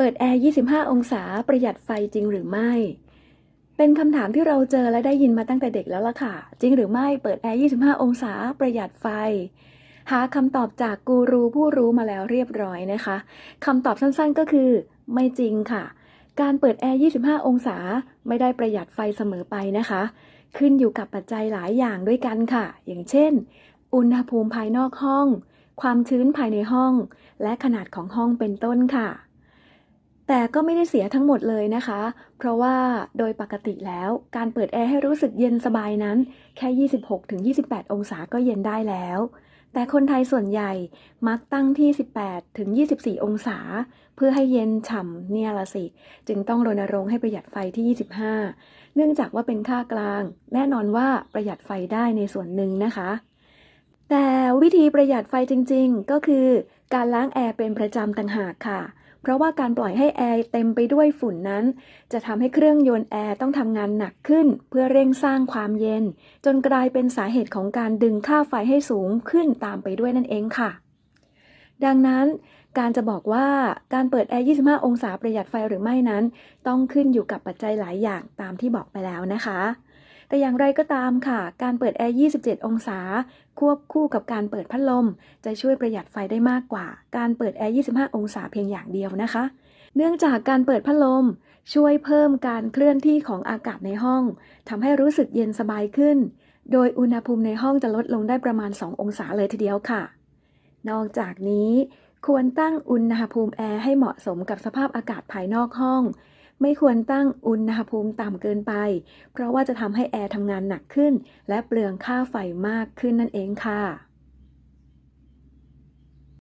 เปิดแอร์ 25 องศาประหยัดไฟจริงหรือไม่ เป็นคำถามที่เราเจอและได้ยินมาตั้งแต่เด็กแล้วล่ะค่ะ จริงหรือไม่เปิดแอร์ 25 องศาประหยัดไฟ หาคำตอบจากกูรูผู้รู้มาแล้วเรียบร้อยนะคะคำตอบสั้นๆก็คือ ไม่จริงค่ะ การเปิดแอร์ 25 องศาไม่ได้ประหยัดไฟเสมอไปนะคะ ขึ้นอยู่กับปัจจัยหลายอย่างด้วยกันค่ะ อย่างเช่น อุณหภูมิภายนอกห้อง ความชื้นภายในห้อง และขนาดของห้องเป็นต้นค่ะ แต่ก็ไม่ได้เสียทั้งหมดเลยนะคะ เพราะว่าโดยปกติแล้วการเปิดแอร์ให้รู้สึกเย็นสบายนั้น แค่ 26-28 องศาก็เย็นได้แล้ว แต่คนไทยส่วนใหญ่มักตั้งที่ 18-24 องศา เพื่อให้เย็นฉ่ำเนี่ยละสิ จึงต้องรณรงค์ให้ประหยัดไฟที่ 25 เนื่องจากว่าเป็นค่ากลาง แน่นอนว่าประหยัดไฟได้ในส่วนหนึ่งนะคะ แต่วิธีประหยัดไฟจริง ๆ ก็คือ การล้างแอร์เป็นประจำต่างหากค่ะ ราะว่าการปล่อยให้แอร์เต็มไปด้วยฝุ่นนั้น จะทำให้เครื่องยนต์แอร์ต้องทำงานหนักขึ้น เพื่อเร่งสร้างความเย็น จนกลายเป็นสาเหตุของการดึงค่าไฟให้สูงขึ้นตามไปด้วยนั่นเองค่ะ ดังนั้นการจะบอกว่าการเปิดแอร์ 25 องศาประหยัดไฟหรือไม่นั้น ต้องขึ้นอยู่กับปัจจัยหลายอย่างตามที่บอกไปแล้วนะคะ แต่อย่างไรก็ตามค่ะ การเปิดแอร์ 27 องศา ควบคู่กับการเปิดพัดลม จะช่วยประหยัดไฟได้มากกว่า การเปิดแอร์ 25 องศาเพียงอย่างเดียวนะคะ เนื่องจากการเปิดพัดลม ช่วยเพิ่มการเคลื่อนที่ของอากาศในห้องทำให้รู้สึกเย็นสบายขึ้น โดยอุณหภูมิในห้องจะลดลงได้ประมาณ 2 องศาเลยทีเดียวค่ะ นอกจากนี้ควรตั้งอุณหภูมิแอร์ให้เหมาะสมกับสภาพอากาศภายนอกห้อง ไม่ควรตั้งอุณหภูมิต่ำเกินไป เพราะว่าจะทำให้แอร์ทำงานหนักขึ้น และเปลืองค่าไฟมากขึ้นนั่นเองค่ะ